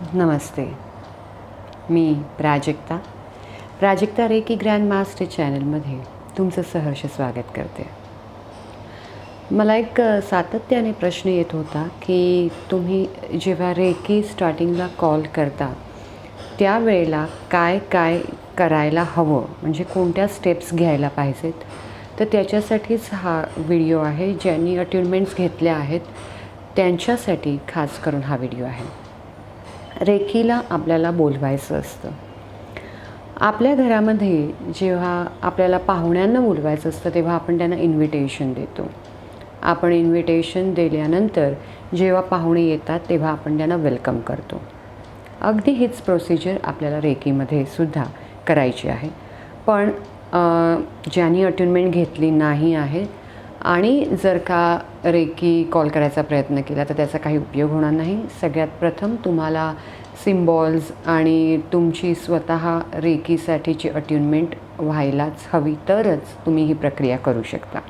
नमस्ते. मी Prajakta. Prajakta reiki grand master चॅनलमध्ये तुमचं सहर्ष स्वागत करते. मला एक सातत्याने प्रश्न येत होता की तुम्ही जेव्हा रेकी स्टार्टिंगला कॉल करता त्यावेळेला काय काय करायला हवं? म्हणजे कोणत्या स्टेप्स घ्यायला पाहिजेत? तर त्याच्यासाठीच हा व्हिडिओ आहे ज्यांनी अटेनमेंट्स घेतल्या आहेत त्यांच्यासाठी खास करून हा व्हिडिओ आहे. रेखीला आपल्याला बोलवायचं असतं. आपल्या घरामध्ये जेव्हा आपल्याला पाहुण्यांना बोलवायचं असतं तेव्हा आपण त्यांना इन्व्हिटेशन देतो. आपण इन्व्हिटेशन दिल्यानंतर जेव्हा पाहुणे येतात तेव्हा आपण त्यांना वेलकम करतो. अगदी हीच प्रोसिजर आपल्याला रेकीमध्ये सुद्धा करायची आहे. पण ज्यांनी अट्युनमेंट घेतली नाही आहे आणि जर का रेकी कॉल करायचा प्रयत्न केला तर त्याचा काही उपयोग होणार नाही. सगळ्यात प्रथम तुम्हाला सिम्बॉल्स आणि तुमची स्वतः रेकीसाठीची अट्युनमेंट व्हायलाच हवी तरच तुम्ही ही प्रक्रिया करू शकता.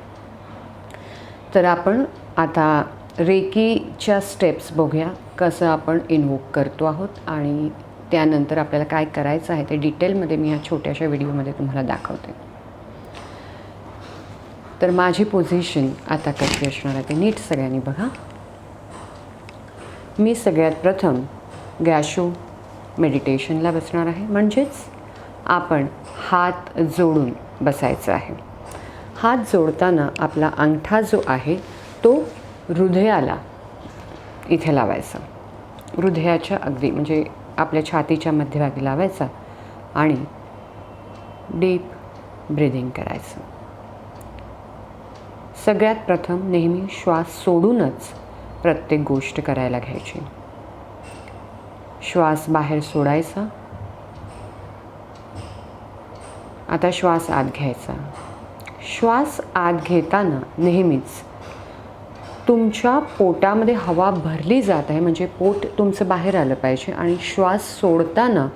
तर आपण आता रेकीच्या स्टेप्स बघूया कसं आपण इन्वोक करतो आहोत आणि त्यानंतर आपल्याला काय करायचं आहे ते डिटेलमध्ये मी ह्या छोट्याशा व्हिडिओमध्ये तुम्हाला दाखवते. तर माझी पोझिशन आता कशी असणार आहे ते नीट सगळ्यांनी बघा. मी सगळ्यात प्रथम गॅशो मेडिटेशनला बसणार आहे. म्हणजेच आपण हात जोडून बसायचं आहे. हात जोडताना आपला अंगठा जो आहे तो हृदयाला इथे लावायचा. हृदयाच्या अगदी म्हणजे आपल्या छातीच्या मध्यभागी लावायचा आणि डीप ब्रिदिंग करायचं. सगळ्यात प्रथम नेहमी श्वास सोडूनच प्रत्येक गोष्ट करायला घ्यायची. श्वास बाहेर सोडायचा. आता श्वास आत घ्यायचा. श्वास आत घेताना नेहमीच तुमच्या पोटामध्ये हवा भरली जात आहे म्हणजे पोट तुमचं बाहेर आलं पाहिजे आणि श्वास सोडताना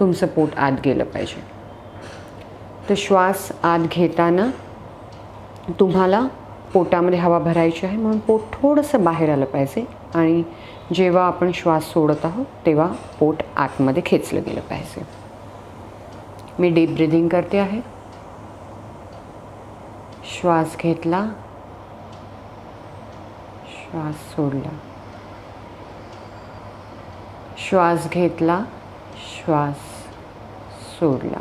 तुमचं पोट आत गेलं पाहिजे. तर श्वास आत घेताना तुम्हाला पोटामध्ये हवा भरायची आहे म्हणून पोट थोडंसं बाहेर आलं पाहिजे. आणि जेव्हा आपण श्वास सोडत आहोत तेव्हा पोट आतमध्ये खेचलं गेलं पाहिजे. मी डीप ब्रिदिंग करते आहे. श्वास घेतला. श्वास सोडला. श्वास घेतला. श्वास सोडला.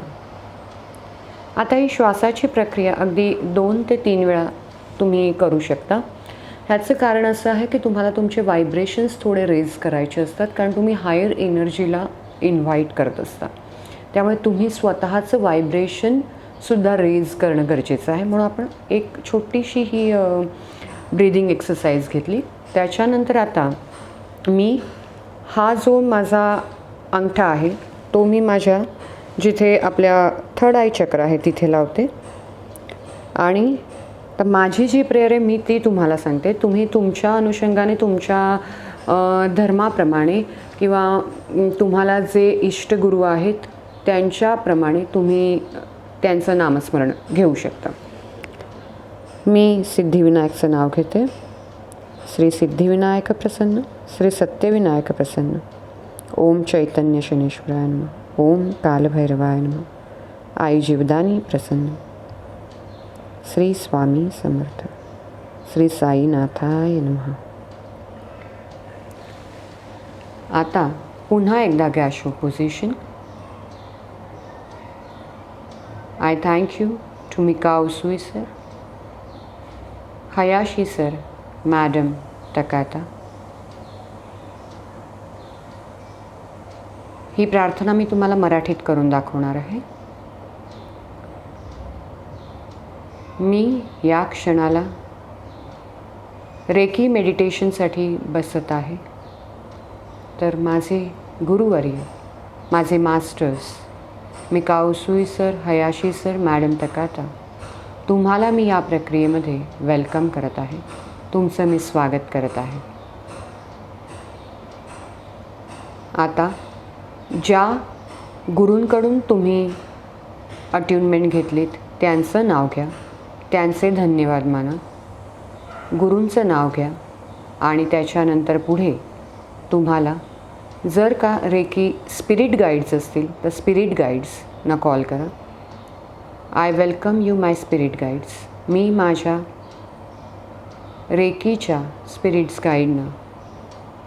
आता ही श्वासाची प्रक्रिया अगदी दोन ते तीन वेळा तुम्ही करू शकता. ह्याचं कारण असं आहे की तुम्हाला तुमचे व्हायब्रेशन्स थोडे रेज करायचे असतात कारण तुम्ही हायर एनर्जीला इन्व्हाइट करत असता. त्यामुळे तुम्ही स्वतःचं व्हायब्रेशनसुद्धा रेज करणं गरजेचं आहे. म्हणून आपण एक छोटीशी ही ब्रीदिंग एक्सरसाइज घेतली. त्याच्यानंतर आता मी हा जो माझा अंगठा आहे तो मी माझ्या जिथे आपल्या थर्ड आय चक्र आहे तिथे लावते. आणि तर माझी जी प्रेयर आहे मी ती तुम्हाला सांगते. तुम्ही तुमच्या अनुषंगाने तुमच्या धर्माप्रमाणे किंवा तुम्हाला जे इष्टगुरू आहेत त्यांच्याप्रमाणे तुम्ही त्यांचं नामस्मरण घेऊ शकता. मी सिद्धिविनायकचं नाव घेते. श्री सिद्धिविनायक प्रसन्न श्री सत्यविनायक प्रसन्न. ओम चैतन्य शनेश्वराय नम. ओम कालभैरवाय नम. आई जीवदानी प्रसन्न. श्री स्वामी समर्थ श्री साईनाथाय नमः. आता पुन्हा एकदा gassho position I thank you to Mikao Usui sir Hayashi sir madam Takata ही प्रार्थना मी तुम्हाला मराठीत करून दाखवणार आहे. मी या क्षणाला रेकी मेडिटेशनसाठी बसत आहे. तर माझे गुरुवर्य माझे मास्टर्स मी Usui sir Hayashi sir madam Takata तुम्हाला मी या प्रक्रियेमध्ये वेलकम करत आहे. तुमचं मी स्वागत करत आहे. आता ज्या गुरूंकडून तुम्ही अट्युनमेंट घेतलीत त्यांचं नाव घ्या. त्यांचे धन्यवाद माना. गुरूंचं नाव घ्या आणि त्याच्यानंतर पुढे तुम्हाला जर का रेकी स्पिरिट गाईड्स असतील तर स्पिरिट गाईड्सना कॉल करा. I welcome you my spirit guides. मी माझ्या रेकीच्या स्पिरिट्स गाईडनं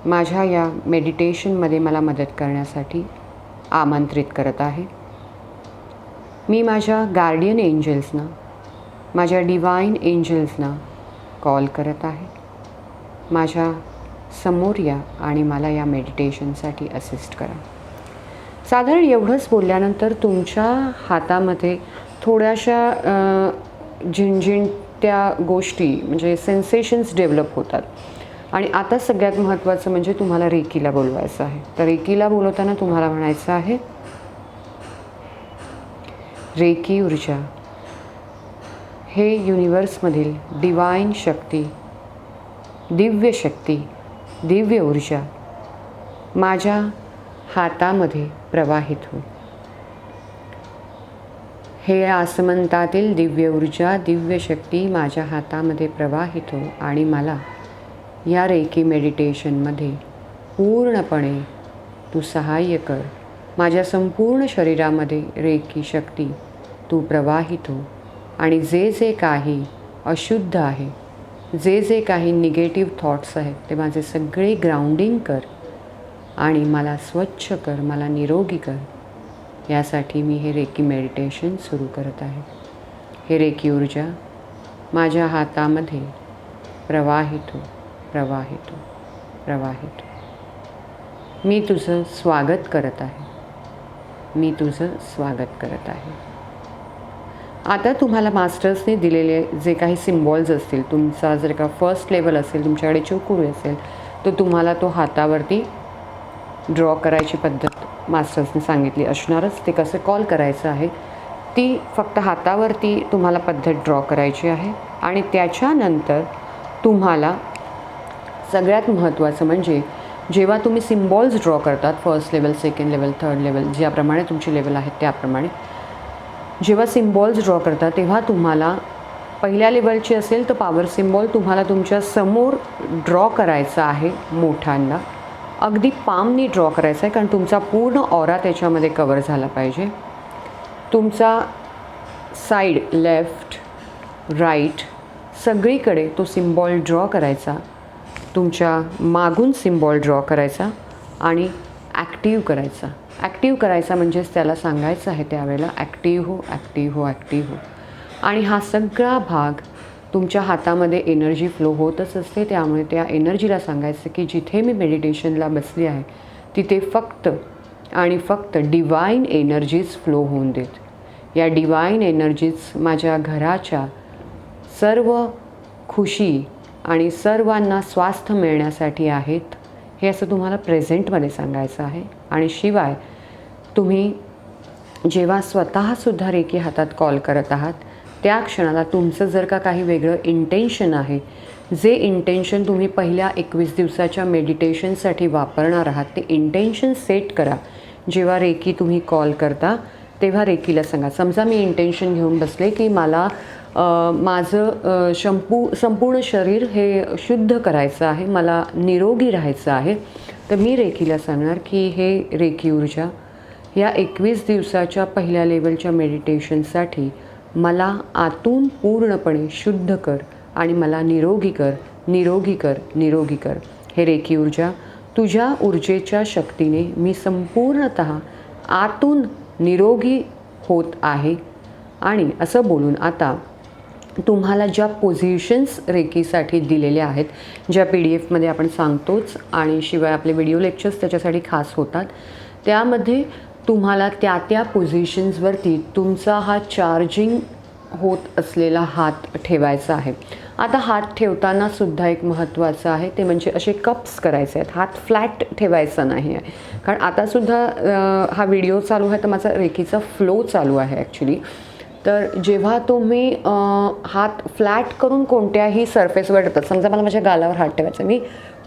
माझ्या या मेडिटेशनमध्ये मला मदत करण्यासाठी आमंत्रित करत आहे. मी माझ्या गार्डियन एंजल्सना माझ्या डिवाईन एंजल्सना कॉल करत आहे. माझ्यासमोर या आणि मला या मेडिटेशनसाठी असिस्ट करा. साधारण एवढंच बोलल्यानंतर तुमच्या हातामध्ये थोड्याशा अ, झिणझिणत्या गोष्टी म्हणजे सेन्सेशन्स डेव्हलप होतात. आणि आता सगळ्यात महत्त्वाचं म्हणजे तुम्हाला रेकीला बोलवायचं आहे. तर रेकीला बोलवताना तुम्हाला म्हणायचं आहे रेकी ऊर्जा हे युनिवर्समधील डिवाईन शक्ती दिव्य शक्ती दिव्य ऊर्जा माझ्या हातामध्ये प्रवाहित हो हे आसमंतातील दिव्य ऊर्जा दिव्य शक्ती माझ्या हातामध्ये प्रवाहित हो आणि मला या रेकी मेडिटेशनमध्ये पूर्णपणे तू सहाय्य कर. माझ्या संपूर्ण शरीरामध्ये रेकी शक्ती तू प्रवाहित हो. आणि जे जे काही अशुद्ध आहे जे जे काही निगेटिव्ह थॉट्स आहेत ते माझे सगळे ग्राउंडिंग कर आणि मला स्वच्छ कर मला निरोगी कर. यासाठी मी हे रेकी मेडिटेशन सुरू करत आहे. हे रेकी ऊर्जा माझ्या हातामध्ये प्रवाहित हो प्रवाहित हो प्रवाहित. हो मी तुझं स्वागत करत आहे. मी तुझं स्वागत करत आहे. आता तुम्हाला मास्टर्सने दिलेले जे काही सिम्बॉल्स असतील तुमचा जर का फर्स्ट लेवल असेल तुमच्याकडे चोकुरू असेल तर तुम्हाला तो हातावरती ड्रॉ करायची पद्धत मास्टर्सने सांगितली असणारच. ते कसं कॉल करायचं आहे ती फक्त हातावरती तुम्हाला पद्धत ड्रॉ करायची आहे आणि त्याच्यानंतर तुम्हाला सगळ्यात महत्त्वाचं म्हणजे जेव्हा तुम्ही सिम्बॉल्स ड्रॉ करतात first level second level third level ज्याप्रमाणे तुमची लेवल आहेत त्याप्रमाणे जेव्हा सिम्बॉल्स ड्रॉ करता तेव्हा तुम्हाला पहिल्या लेवलची असेल तर पॉवर सिम्बॉल तुम्हाला तुमच्यासमोर ड्रॉ करायचा आहे मोठ्यांना. अगदी पामनी ड्रॉ करायचा आहे कारण तुमचा पूर्ण ऑरा त्याच्यामध्ये कवर झाला पाहिजे. तुमचा साईड लेफ्ट राईट सगळीकडे तो सिम्बॉल ड्रॉ करायचा. तुमच्या मागून सिम्बॉल ड्रॉ करायचा आणि ॲक्टिव्ह करायचा. ॲक्टिव्ह करायचा म्हणजेच त्याला सांगायचं आहे त्यावेळेला ॲक्टिव्ह हो ॲक्टिव्ह हो ॲक्टिव्ह हो. आणि हा सगळा भाग तुमच्या हातामध्ये एनर्जी फ्लो होतच असते त्यामुळे त्या एनर्जीला सांगायचं की जिथे मी मेडिटेशनला बसली आहे तिथे फक्त आणि फक्त डिवाईन एनर्जीज फ्लो होऊन देत. या डिवाईन एनर्जीज माझ्या घराच्या सर्व खुशी आणि सर्वांना स्वास्थ्य मिळण्यासाठी आहेत हे असं तुम्हाला प्रेझेंटमध्ये सांगायचं आहे. आणि शिवाय तुम्ही जेव्हा स्वतःसुद्धा रेकी हातात कॉल करत आहात त्या क्षणाला तुमचं जर का काही वेगळं इंटेन्शन आहे जे इंटेन्शन तुम्ही पहिल्या एकवीस दिवसाच्या मेडिटेशनसाठी वापरणार आहात ते इंटेन्शन सेट करा. जेव्हा रेकी तुम्ही कॉल करता तेव्हा रेकीला सांगा समजा मी इंटेन्शन घेऊन बसले की मला माझं शंपू संपूर्ण शरीर हे शुद्ध करायचं आहे मला निरोगी राहायचं आहे तर मी रेकीला सांगणार की हे रेकी ऊर्जा या एकवीस दिवसाच्या पहिल्या लेवलच्या मेडिटेशनसाठी मला आतून पूर्णपणे शुद्ध कर आणि मला निरोगी कर निरोगी कर निरोगी कर. हे रेकी ऊर्जा तुझ्या ऊर्जेच्या शक्तीने मी संपूर्णत आतून निरोगी होत आहे. आणि असं बोलून आता तुम्हाला ज्या पोझिशन्स रेकीसाठी दिलेल्या आहेत ज्या पी डी एफमध्ये आपण सांगतोच आणि शिवाय आपले व्हिडिओ लेक्चर्स त्याच्यासाठी खास होतात त्यामध्ये तुम्हाला त्या त्या पोझिशन्सवरती तुमचा हा चार्जिंग होत असलेला हात ठेवायचा आहे. आता हात ठेवताना सुद्धा एक महत्त्वाचं आहे ते म्हणजे असे कप्स करायचे आहेत. हात फ्लॅट ठेवायचा नाही आहे. कारण आतासुद्धा हा व्हिडिओ चालू आहे तर माझा रेकीचा फ्लो चालू आहे ॲक्च्युली तर जेव्हा तुम्ही हात फ्लॅट करून कोणत्याही सरफेसवर ठेवतात समजा मला माझ्या गालावर हात ठेवायचा मी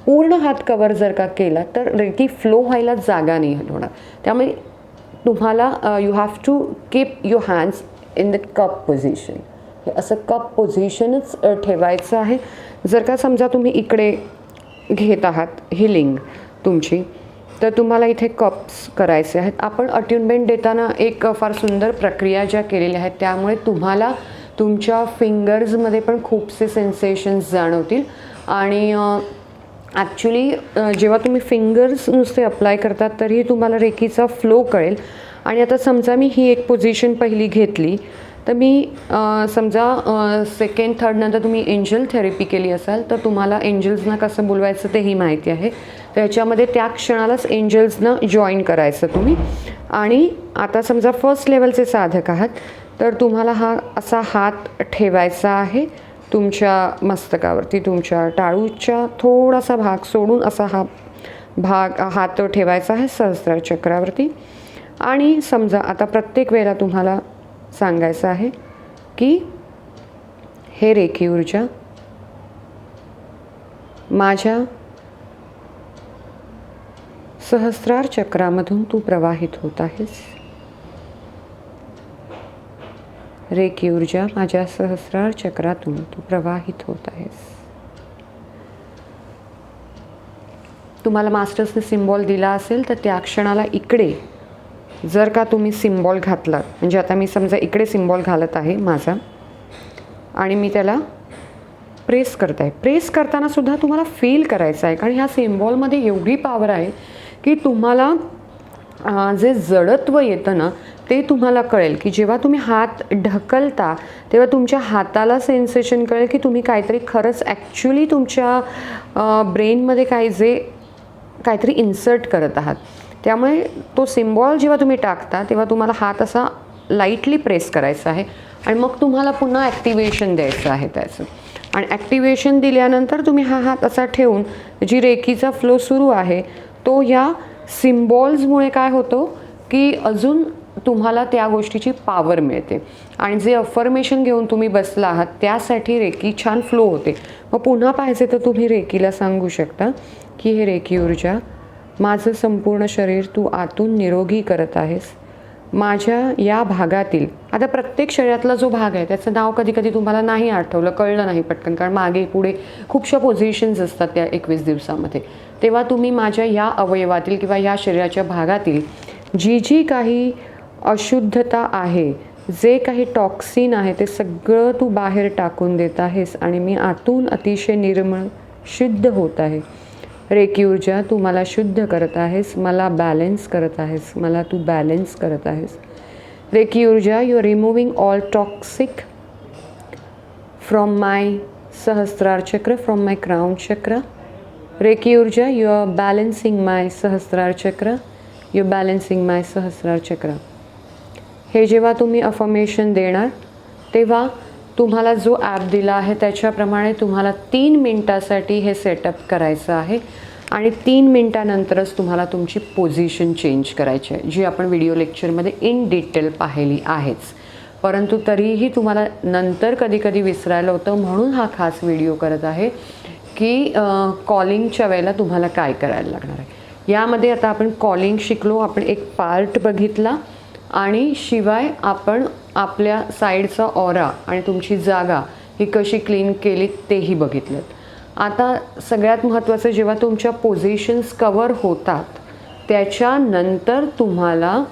पूर्ण हात कवर जर का केला तर रेकी फ्लो व्हायला जागा नाही होणार. त्यामुळे तुम्हाला you have to keep you hands in the cup position हे असं कप पोझिशनच ठेवायचं आहे. जर का समजा तुम्ही इकडे घेत आहात हिलिंग तुमची तर तुम्हाला इथे कप्स करायचे आहेत. आपण अट्युनमेंट देताना एक फार सुंदर प्रक्रिया ज्या केलेल्या आहेत त्यामुळे तुम्हाला तुमच्या फिंगर्समध्ये पण खूपसे सेन्सेशन्स जाणवतील. आणि ॲक्च्युली जेव्हा तुम्ही फिंगर्स नुसते अप्लाय करतात तरीही तुम्हाला रेकीचा फ्लो कळेल. आणि आता समजा मी ही एक पोझिशन पहिली घेतली तर मी समजा सेकंड थर्डनंतर तुम्ही एंजल थेरपी केली असाल तर तुम्हाला एंजल्सना कसं बोलवायचं तेही माहिती आहे. तर याच्यामध्ये त्या क्षणालाच एंजल्सना जॉईन करायचं तुम्ही. आणि आता समजा फर्स्ट लेवलचे साधक आहात तर तुम्हाला हा असा हात ठेवायचा आहे. तुमच्या मस्तकावरती तुमच्या टाळूच्या थोडासा भाग सोडून असा हा भाग हात ठेवायचा आहे सहस्रार चक्रावरती. आणि समजा आता प्रत्येक वेळेला तुम्हाला सांगायचं आहे की हे रेखी ऊर्जा माझ्या सहस्रार चक्रामधून तू प्रवाहित होत आहेस. रेखी ऊर्जा माझ्या सहस्रार चक्रातून तू प्रवाहित होत आहेस. तुम्हाला मास्टर्सने सिम्बॉल दिला असेल तर त्या क्षणाला इकडे जर का तुम्ही सिम्बॉल घातलात म्हणजे आता मी समजा इकडे सिम्बॉल घालत आहे माझा आणि मी त्याला प्रेस करत आहे प्रेस करताना सुद्धा तुम्हाला फील करायचं आहे कारण ह्या सिम्बॉलमध्ये एवढी पॉवर आहे की तुम्हाला जे जडत्व येतं ना ते तुम्हाला कळेल की जेव्हा तुम्ही हात ढकलता तेव्हा तुमच्या हाताला सेन्सेशन कळेल की तुम्ही काहीतरी खरंच ॲक्च्युली तुमच्या ब्रेनमध्ये काही जे काहीतरी इन्सर्ट करत आहात. त्यामुळे तो सिम्बॉल जेव्हा तुम्ही टाकता तेव्हा तुम्हाला हात असा लाईटली प्रेस करायचा आहे आणि मग तुम्हाला पुन्हा ॲक्टिवेशन द्यायचं आहे त्याचं. आणि ॲक्टिवेशन दिल्यानंतर तुम्ही हा हात असा ठेवून जी रेकीचा फ्लो सुरू आहे तो या सिम्बॉल्समुळे काय होतो की अजून तुम्हाला त्या गोष्टीची पावर मिळते. आणि जे अफर्मेशन घेऊन तुम्ही बसला आहात त्यासाठी रेकी छान फ्लो होते. मग पुन्हा पाहिजे तर तुम्ही रेकीला सांगू शकता की हे रेकी ऊर्जा माझं संपूर्ण शरीर तू आतून निरोगी करत आहेस. माझ्या या भागातील आता प्रत्येक शरीरातला जो भाग आहे त्याचं नाव कधी कधी तुम्हाला नाही आठवलं कळलं नाही पटकन कारण मागे पुढे खूपशा पोझिशन्स असतात त्या एकवीस दिवसामध्ये. तेव्हा तुम्ही माझ्या या अवयवातील किंवा या शरीराच्या भागातील जी जी काही अशुद्धता आहे. जे काही टॉक्सिन आहे ते सगळं तू बाहेर टाकून देत आहेस आणि मी आतून अतिशय निर्मळ शुद्ध होत आहे. रेकी ऊर्जा तू मला शुद्ध करत आहेस मला बॅलेन्स करत आहेस मला तू बॅलेन्स करत आहेस. रेकी ऊर्जा you are removing all toxic from my sahasrar chakra from my crown chakra. Reiki ऊर्जा you are balancing my sahasrar chakra you balancing my सहस्रार चक्र. हे जेव्हा तुम्ही अफर्मेशन देणार तेव्हा तुम्हाला जो ॲप दिला आहे त्याच्याप्रमाणे तुम्हाला तीन मिनटासाठी हे सेटअप करायचं आहे आणि तीन मिनटानंतरच तुम्हाला तुमची पोझिशन चेंज करायची आहे जी आपण व्हिडिओ लेक्चरमध्ये इन डिटेल पाहिली आहेच. परंतु तरीही तुम्हाला नंतर कधीकधी विसरायला होतं म्हणून हा खास व्हिडिओ करत आहे की कॉलिंगच्या वेळेला तुम्हाला काय करायला लागणार आहे. यामध्ये आता आपण कॉलिंग शिकलो आपण एक पार्ट बघितला. आणि शिवाय आपण आपल्या साईडचा ऑरा आणि तुमची जागा ही कशी क्लीन केली तेही बघितलं. आता सगळ्यात महत्त्वाचं जेव्हा तुमच्या पोझिशन्स कवर होतात त्याच्यानंतर तुम्हाला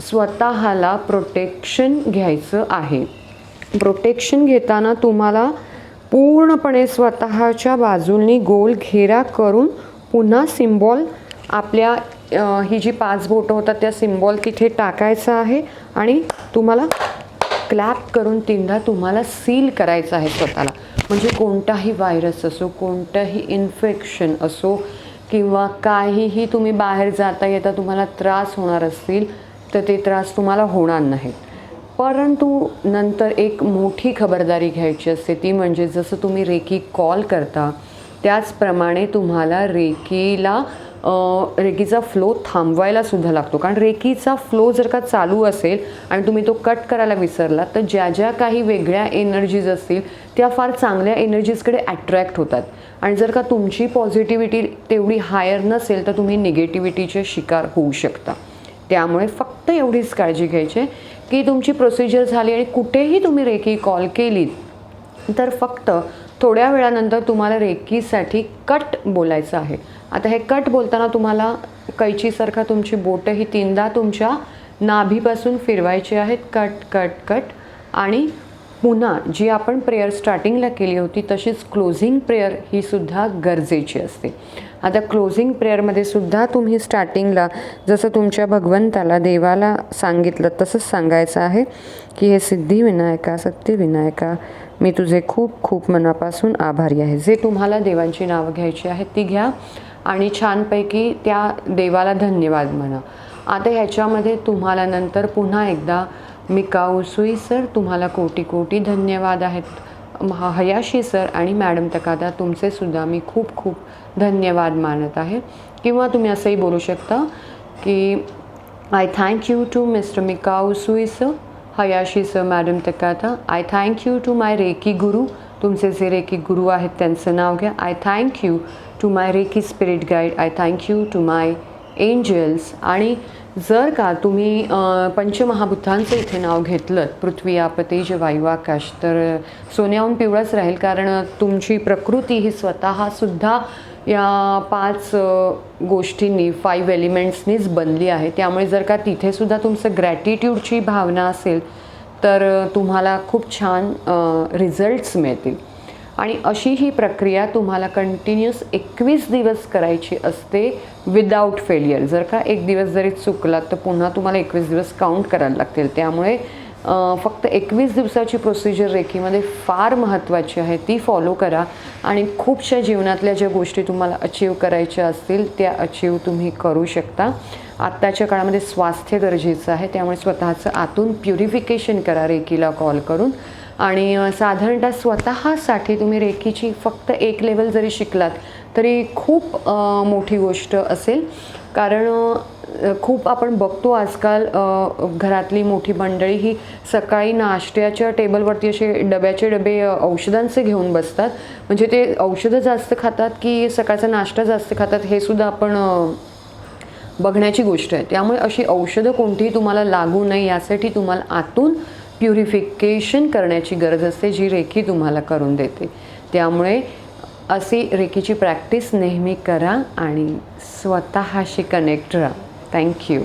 स्वतःला प्रोटेक्शन घ्यायचं आहे. प्रोटेक्शन घेताना तुम्हाला पूर्णपणे स्वतःच्या बाजूंनी गोल घेरा करून पुन्हा सिम्बॉल आपल्या ही जी पाच बोटं होतात त्या सिम्बॉल तिथे टाकायचं आहे आणि तुम्हाला क्लॅप करून तीनदा तुम्हाला सील करायचं आहे स्वतःला. म्हणजे कोणताही व्हायरस असो कोणतंही इन्फेक्शन असो किंवा काहीही तुम्ही बाहेर जाता येता तुम्हाला त्रास होणार असतील तर ते त्रास तुम्हाला होणार नाहीत. परंतु नंतर एक मोठी खबरदारी घ्यायची असते ती म्हणजे जसं तुम्ही रेकी कॉल करता त्याचप्रमाणे तुम्हाला रेकीला रेकीचा फ्लो थांबवायला सुद्धा लागतो. कारण रेकीचा फ्लो जर का चालू असेल आणि तुम्ही तो कट करायला विसरला तर ज्या ज्या काही वेगळ्या एनर्जीज असतील त्या फार चांगल्या एनर्जीजकडे अट्रॅक्ट होतात. आणि जर का तुमची पॉझिटिव्हिटी तेवढी हायर नसेल तर तुम्ही निगेटिव्हिटीचे शिकार होऊ शकता. त्यामुळे फक्त एवढीच काळजी घ्यायची आहे की तुमची प्रोसिजर झाली आणि कुठेही तुम्ही रेकी कॉल केलीत तर फक्त थोड्या वेळानंतर तुम्हाला रेकीसाठी कट बोलायचं आहे. आता हे कट बोलताना तुम्हाला कैचीसारखा तुमची बोटं ही तीनदा तुमच्या नाभीपासून फिरवायची आहेत. Cut cut cut. आणि पुन्हा जी आपण प्रेयर स्टार्टिंगला केली होती तशीच क्लोझिंग प्रेयर ही सुद्धा गरजेची असते. आता क्लोझिंग प्रेयरमध्ये सुद्धा तुम्ही स्टार्टिंगला जसं तुमच्या भगवंताला देवाला सांगितलं तसंच सांगायचं आहे की हे सिद्धिविनायका सत्यविनायका मी तुझे खूप खूप मनापासून आभारी आहे. जे तुम्हाला देवांची नावं घ्यायची आहेत ती घ्या. आणि छानपैकी त्या देवाला धन्यवाद म्हणा. आता ह्याच्यामध्ये तुम्हाला नंतर पुन्हा एकदा मिकाऊ सुई सर? तुम्हाला कोटी कोटी धन्यवाद आहेत. महा हयाशी सर आणि मॅडम तकादा तुमचे सुद्धा मी खूप खूप धन्यवाद मानत आहे. किंवा तुम्ही असंही बोलू शकता की I thank you to mister Mikao Usui sir Hayashi sir madam Takada I thank you to my reiki guru तुमचे जे रेकी गुरु आहेत त्यांचं नाव घ्या. I thank you to my reiki spirit guide I thank you to my angels आणि जर का तुम्ही पंचमहाभूतांचं इथे नाव घेतलं पृथ्वी आपतेज वायू आकाश तर सोन्याहून पिवळंच राहील कारण तुमची प्रकृती ही स्वतःसुद्धा या पाच गोष्टींनी फाईव्ह एलिमेंट्सनीच बनली आहे. त्यामुळे जर का तिथेसुद्धा तुमचं ग्रॅटिट्यूडची भावना असेल तर तुम्हाला खूप छान रिझल्ट्स मिळतील. आणि अशी ही प्रक्रिया तुम्हाला कंटिन्युअस एकवीस दिवस करायची असते विदाऊट फेलियर जर का एक दिवस जरी चुकला तर पुन्हा तुम्हाला एकवीस दिवस काउंट करायला लागतील. त्यामुळे फक्त एकवीस दिवसाची प्रोसिजर रेकीमध्ये फार महत्त्वाची आहे. ती फॉलो करा. आणि खूपशा जीवनातल्या ज्या गोष्टी तुम्हाला अचीव करायच्या असतील त्या अचीव तुम्ही करू शकता. आत्ताच्या काळामध्ये स्वास्थ्य गरजेचं आहे त्यामुळे स्वतःचं आतून प्युरिफिकेशन करा रेकीला कॉल करून. आणि साधारणतः स्वतःसाठी तुम्ही रेकीची फक्त एक लेवल जरी शिकलात तरी खूप मोठी गोष्ट असेल. कारण खूप आपण बघतो आजकाल घरातली मोठी मंडळी ही सकाळी नाश्त्याच्या टेबलवरती असे डब्याचे डबे औषधांचे घेऊन बसतात. म्हणजे ते औषधं जास्त खातात की सकाळचा नाश्ता जास्त खातात हे सुद्धा आपण बघण्याची गोष्ट आहे. त्यामुळे अशी औषधं कोणतीही तुम्हाला लागू नये यासाठी तुम्हाला आतून प्युरिफिकेशन करण्याची गरज असते जी रेखी तुम्हाला करून देते. त्यामुळे अशी रेखीची प्रॅक्टिस नेहमी करा आणि स्वतःशी कनेक्ट राहा. थँक्यू